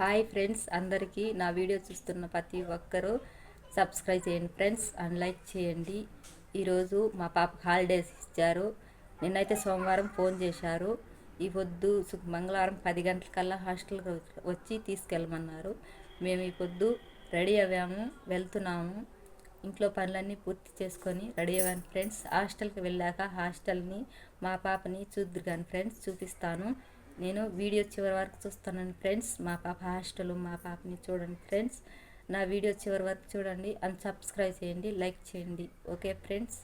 Hi friends అందరికీ నా video చూస్తున్న ప్రతి ఒక్కరూ సబ్స్క్రైబ్ చేయండి ఫ్రెండ్స్ అండ్ లైక్ చేయండి. ఈరోజు మా పాపకు హాలిడేస్ ఇచ్చారు. నిన్నైతే సోమవారం ఫోన్ చేశారు. ఈ పొద్దు మంగళవారం పది గంటలకల్లా హాస్టల్కి వచ్చి తీసుకెళ్ళమన్నారు. మేము ఈ పొద్దు రెడీ అవ్వాము వెళ్తున్నాము. ఇంట్లో పనులన్నీ పూర్తి చేసుకొని రెడీ అయ్యాను ఫ్రెండ్స్. హాస్టల్కి వెళ్ళాక హాస్టల్ని మా పాపని చూద్దురు కానీ ఫ్రెండ్స్ చూపిస్తాను. నేను వీడియో చివరి వరకు చూస్తాను ఫ్రెండ్స్ మా పాప హాస్టల్ మా పాపని చూడండి ఫ్రెండ్స్. నా వీడియో చివరి వరకు చూడండి. అండ్ సబ్స్క్రైబ్ చేయండి లైక్ చేయండి. Okay friends?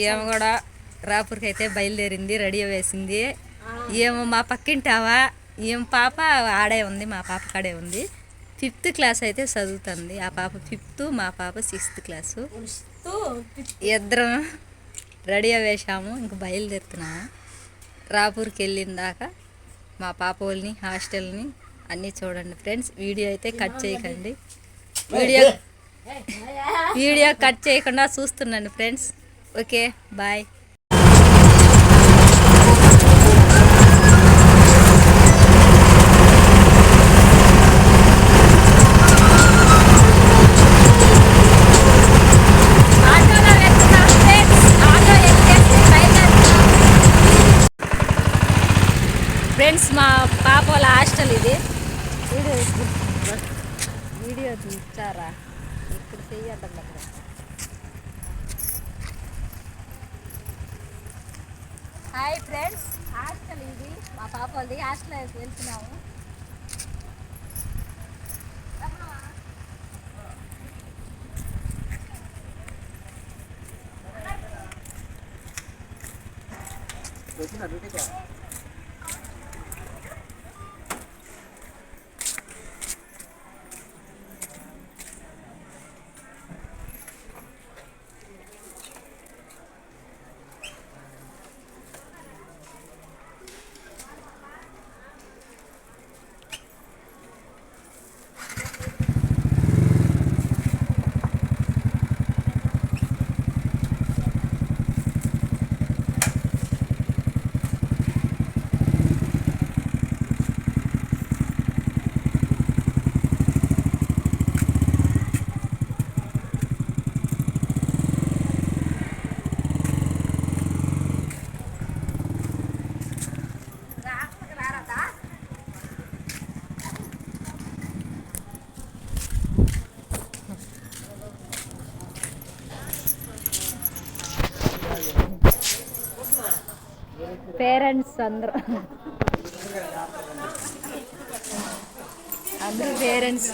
ఈమె కూడా రాపూర్కి అయితే బయలుదేరింది రెడీ వేసింది. ఏమో మా పక్కింటావా? ఏం పాప ఆడే ఉంది మా పాప కాడే ఉంది. ఫిఫ్త్ క్లాస్ అయితే చదువుతుంది. ఆ పాప ఫిఫ్త్ మా పాప సిక్స్త్ క్లాసు. ఇద్దరం రెడీ వేసాము ఇంక బయలుదేరుతున్నాము రాపూర్కి వెళ్ళిన దాకా మా పాప వాళ్ళని హాస్టల్ని అన్నీ చూడండి ఫ్రెండ్స్. వీడియో అయితే కట్ చేయకండి. వీడియో వీడియో కట్ చేయకుండా చూస్తున్నాను friends. Okay bye hi friends hostel ఇది. మా పాప వాళ్ళది హాస్టల్ వెళ్తున్నాము. పేరెంట్స్ అందరూ. అందరూ పేరెంట్స్.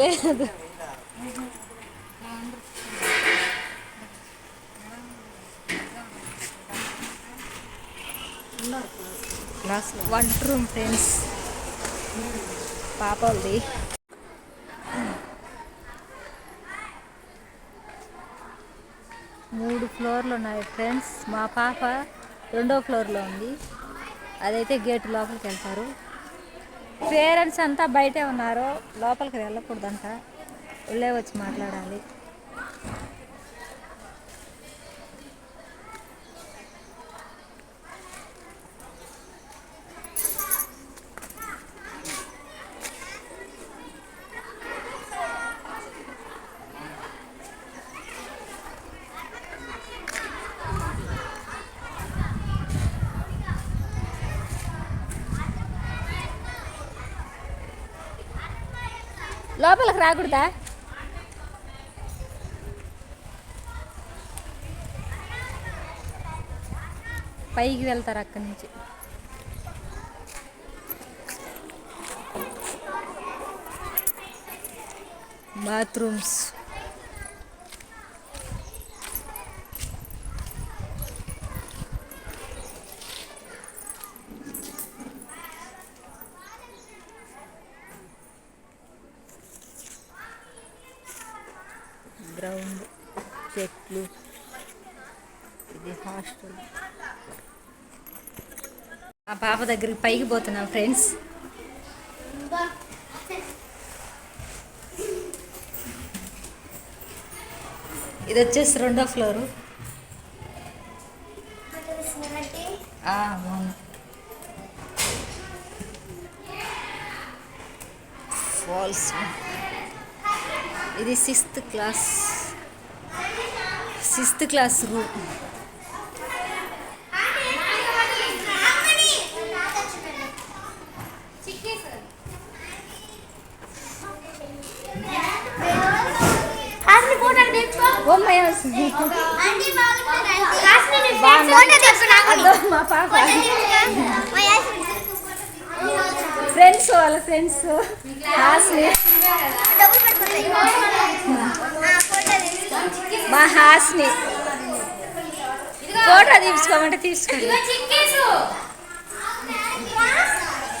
లేదు. వన్ రూమ్ ఫ్రెండ్స్ పాప ఉంది మూడు ఫ్లోర్లు ఉన్నాయి ఫ్రెండ్స్. మా పాప రెండో ఫ్లోర్లో ఉంది. అదైతే గేట్ లోపలికి వెళ్తారు. పేరెంట్స్ అంతా బయటే ఉన్నారు లోపలికి వెళ్ళకూడదంట. వెళ్ళే వచ్చి మాట్లాడాలి. లోపలికి రాకూడదా? పైకి వెళ్తారు అక్కడి నుంచి. బాత్రూమ్స్ గ్రౌండ్ చెట్లు ఇది హాస్టల్ ఆ పాప దగ్గరికి పైకి పోతున్నాం ఫ్రెండ్స్ ఇది వచ్చేసి రెండో ఫ్లోరు అవును. ఫాల్స్ ఇది sixth class sixth class room మా పాప ఫ్రెండ్స్ వాళ్ళ ఫ్రెండ్స్ హాస్ని మా హాస్ని ఫోటో తీసుకోమంటే తీసుకోండి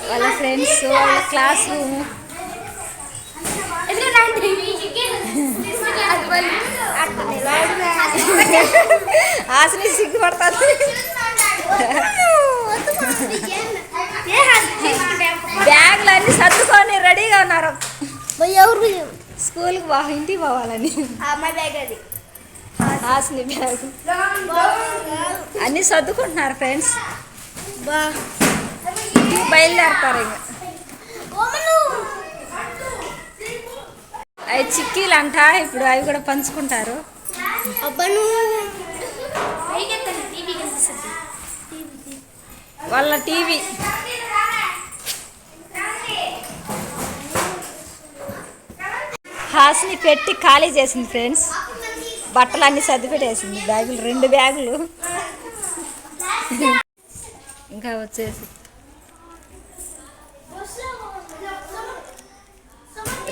వాళ్ళ ఫ్రెండ్స్ వాళ్ళ క్లాస్ రూమ్ హాస్ని సిగ్గుపడుతుంది. బ్యాగ్లు అన్ని సర్దుకొని రెడీగా ఉన్నారు. ఎవరు స్కూల్కి బా ఇంటికి పోవాలని. అమ్మాయి బ్యాగ్. అన్నీ సర్దుకుంటున్నారు ఫ్రెండ్స్. బా బయలుదేరుతారు ఇంకా. అవి చిక్కీలు అంట ఇప్పుడు అవి కూడా పంచుకుంటారు. వాళ్ళ టీవీ. హాస్ని పెట్టి ఖాళీ చేసింది ఫ్రెండ్స్. బట్టలు అన్నీ సర్ది పెట్టేసింది బ్యాగులు రెండు బ్యాగులు. ఇంకా వచ్చేసి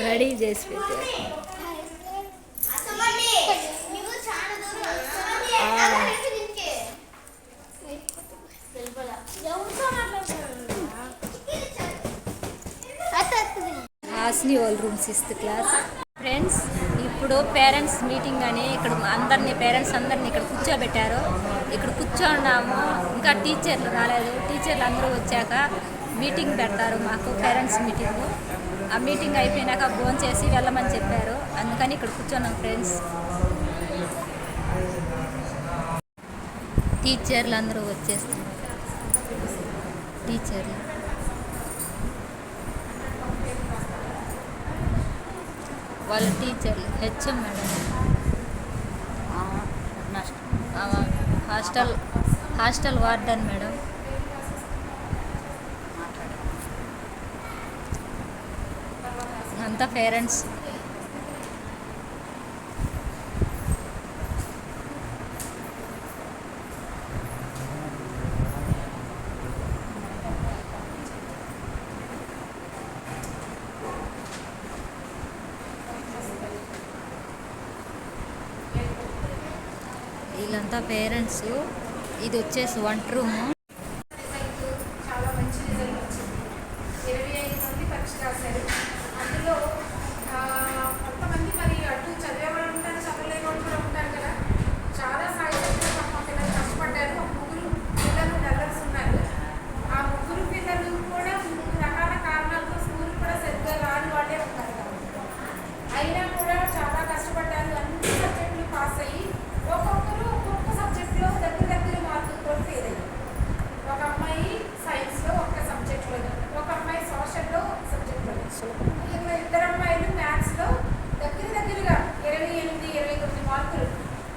రెడీ చేసి పెట్టారు. హాస్ని ఓల్ రూమ్ సిక్స్త్ క్లాస్. ఫ్రెండ్స్ ఇప్పుడు పేరెంట్స్ మీటింగ్ అని ఇక్కడ అందరినీ పేరెంట్స్ అందరినీ ఇక్కడ కూర్చోబెట్టారు. ఇక్కడ కూర్చోన్నాము. ఇంకా టీచర్లు రాలేదు. టీచర్లు అందరూ వచ్చాక మీటింగ్ పెడతారు మాకు పేరెంట్స్ మీటింగ్. ఆ మీటింగ్ అయిపోయినాక ఫోన్ చేసి వెళ్ళమని చెప్పారు. అందుకని ఇక్కడ కూర్చున్నాం ఫ్రెండ్స్. టీచర్లు అందరూ వచ్చేస్తున్నారు. టీచర్లు. వాళ్ళ టీచర్లు HM madam. Hostel hostel warden madam. అంతా పేరెంట్స్. వీళ్ళంతా పేరెంట్స్. ఇది వచ్చేసి వంట రూము. ఇద్దరు అమ్మాయిలు మ్యాథ్స్లో దగ్గర దగ్గరగా ఇరవై ఎనిమిది ఇరవై తొమ్మిది మార్కులు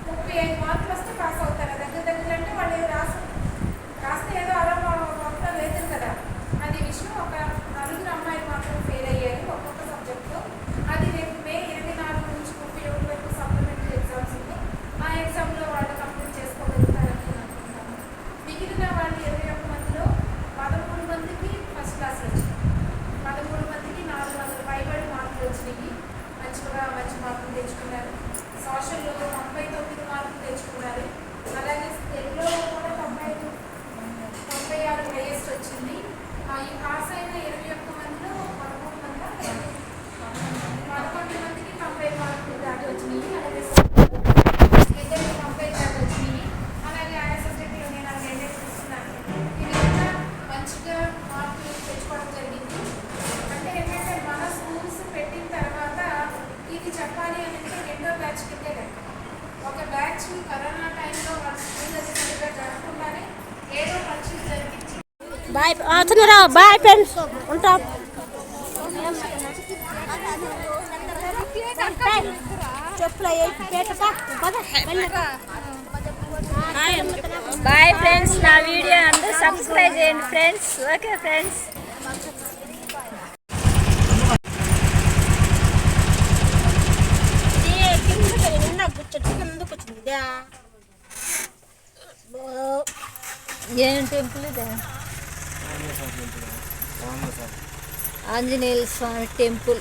ముప్పై ఐదు మార్కులు వస్తే పాస్ అవుతారు. దగ్గర దగ్గర అంటే వాళ్ళు రాస్తే ఏదో అరవై మొత్తం లేదు కదా. అది విషయం ఒక నలుగురు అమ్మాయిలు మాత్రం ఫెయిల్ అయ్యారు ఒక్కొక్క సబ్జెక్ట్లో అది రేపు మే ఇరవై నాలుగు నుంచి ముప్పై ఒకటి వరకు సప్లిమెంటరీ ఎగ్జామ్స్ ఉంది. ఆ ఎగ్జామ్లో వాళ్ళు కంప్లీట్ చేసుకోగలుగుతారని అనుకుంటాను మిగిలిన వాళ్ళు ఇరవై ఒక్క మందిలో పదమూడు మందికి ఫస్ట్ క్లాస్ వచ్చినాయి మంచిగా మంచి మార్కులు తెచ్చుకున్నారు. సోషల్లో తొంభై తొమ్మిది మార్కులు తెచ్చుకున్నారు. అలాగే తెలుగులో కూడా తొంభై తొంభై ఆరు హైయెస్ట్ వచ్చింది. ఈ పాస్ అయిన ఇరవై ఒక్క మందిలో పదకొండు మంది పదకొండు మందికి తొంభై మార్కులు దాటి వచ్చినాయి. అవుతున్నారా బాయ్ ఫ్రెండ్స్ ఉంటాం. బాయ్ ఫ్రెండ్స్ నా వీడియో అందరూ సబ్స్క్రైబ్ చేయండి ఫ్రెండ్స్ ఓకే ఫ్రెండ్స్ ఏం టెంపుల్ ఇదే? ఆంజనేయుల స్వామి టెంపుల్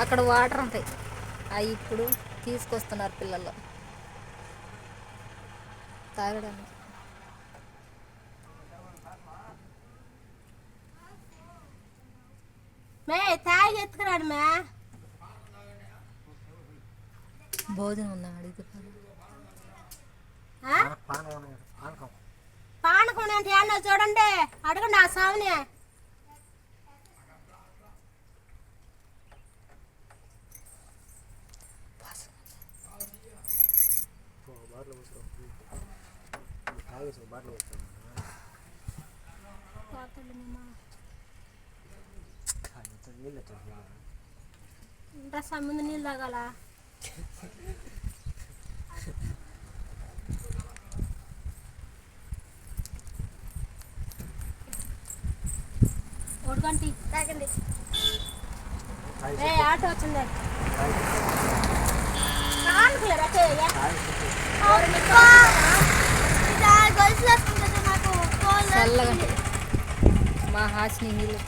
అక్కడ వాటర్ ఉంటాయి. అవి ఇప్పుడు తీసుకొస్తున్నారు పిల్లలు. తాగడానికి. మే తాగి ఎత్తుకురాడు మే. భోజనం ఉందా? అడిగితే పానకం అంటే ఏమన్నా చూడండి. అడగండి ఆ స్వామిని. నీళ్ళు తాగాల? ఆటో వచ్చింది. చల్లగా మా హాసిని నీళ్ళు.